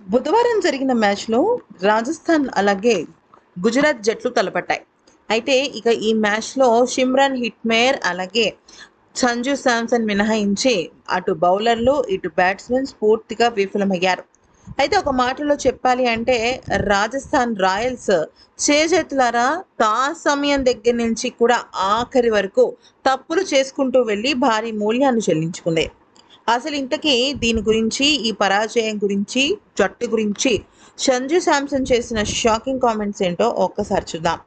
బుధవారం జరిగిన మ్యాచ్లో రాజస్థాన్ అలాగే గుజరాత్ జట్లు తలపట్టాయి. అయితే ఇక ఈ మ్యాచ్లో షిమ్రాన్ హిట్మేర్ అలాగే సంజు శాంసన్ మినహాయించి అటు బౌలర్లు ఇటు బ్యాట్స్మెన్స్ పూర్తిగా విఫలమయ్యారు. అయితే ఒక మాటలో చెప్పాలి అంటే రాజస్థాన్ రాయల్స్ చేజెత్తులారా తా సమయం దగ్గర నుంచి కూడా ఆఖరి వరకు తప్పులు చేసుకుంటూ వెళ్ళి భారీ మూల్యాన్ని చెల్లించుకుంది. అసలు ఇంతకీ దీని గురించి ఈ పరాజయం గురించి జట్టు గురించి సంజు శాంసన్ చేసిన షాకింగ్ కామెంట్స్ ఏంటో ఒక్కసారి చూద్దాం.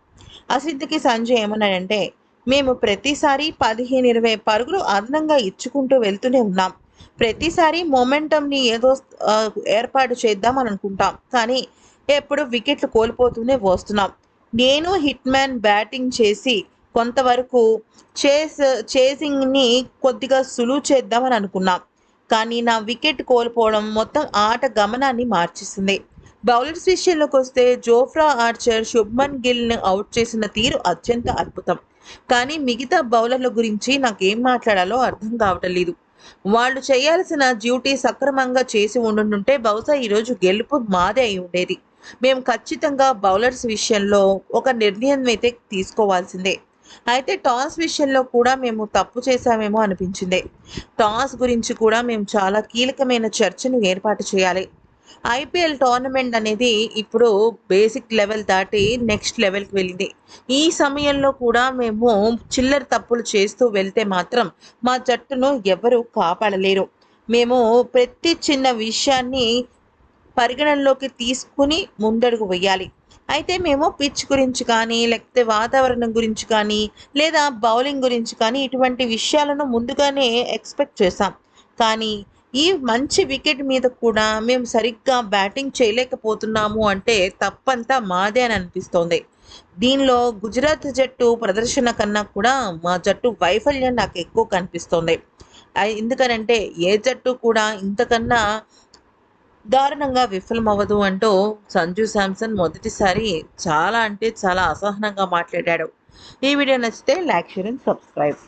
అసలు ఇంతకీ సంజు ఏమన్నాడంటే మేము ప్రతిసారి పదిహేను ఇరవై పరుగులు అదనంగా ఇచ్చుకుంటూ వెళ్తూనే ఉన్నాం. ప్రతిసారి మొమెంటంని ఏదో ఏర్పాటు చేద్దాం అని అనుకుంటాం. కానీ ఎప్పుడు వికెట్లు కోల్పోతూనే వస్తున్నాం. నేను హిట్ మ్యాన్ బ్యాటింగ్ చేసి కొంతవరకు చేస్ చేసింగ్ని కొద్దిగా సులువు చేద్దామని అనుకున్నాం. కానీ నా వికెట్ కోల్పోవడం మొత్తం ఆట గమనాన్ని మార్చేసింది. బౌలర్స్ విషయంలోకి వస్తే జోఫ్రా ఆర్చర్ శుభ్మన్ గిల్ని అవుట్ చేసిన తీరు అత్యంత అద్భుతం. కానీ మిగతా బౌలర్ల గురించి నాకేం మాట్లాడాలో అర్థం కావటం లేదు. వాళ్ళు చేయాల్సిన డ్యూటీ సక్రమంగా చేసి ఉండుంటే బహుశా ఈరోజు గెలుపు మాదే అయి ఉండేది. మేము ఖచ్చితంగా బౌలర్స్ విషయంలో ఒక నిర్ణయం అయితే తీసుకోవాల్సిందే. అయితే టాస్ విషయంలో కూడా మేము తప్పు చేశామేమో అనిపించింది. టాస్ గురించి కూడా మేము చాలా కీలకమైన చర్చను ఏర్పాటు చేయాలి. ఐపీఎల్ టోర్నమెంట్ అనేది ఇప్పుడు బేసిక్ లెవెల్ దాటి నెక్స్ట్ లెవెల్కి వెళ్ళింది. ఈ సమయంలో కూడా మేము చిల్లర తప్పులు చేస్తూ వెళ్తే మాత్రం మా జట్టును ఎవరు కాపాడలేరు. మేము ప్రతి చిన్న విషయాన్ని పరిగణనలోకి తీసుకుని ముందడుగు వేయాలి. అయితే మేము పిచ్ గురించి కానీ లేకపోతే వాతావరణం గురించి కానీ లేదా బౌలింగ్ గురించి కానీ ఇటువంటి విషయాలను ముందుగానే ఎక్స్పెక్ట్ చేసాం కానీ ఈ మంచి వికెట్ మీద కూడా మేము సరిగ్గా బ్యాటింగ్ చేయలేకపోతున్నాము అంటే తప్పంతా మాదే అని అనిపిస్తోంది. దీనిలో గుజరాత్ జట్టు ప్రదర్శన కన్నా కూడా మా జట్టు వైఫల్యం నాకు ఎక్కువ కనిపిస్తోంది. ఎందుకనంటే ఏ జట్టు కూడా ఇంతకన్నా దారుణంగా విఫలమవ్వదు అంటూ సంజు శాంసన్ మొదటిసారి చాలా అంటే చాలా అసహనంగా మాట్లాడాడు. ఈ వీడియో నచ్చితే లైక్ షేర్ అండ్ సబ్స్క్రైబ్.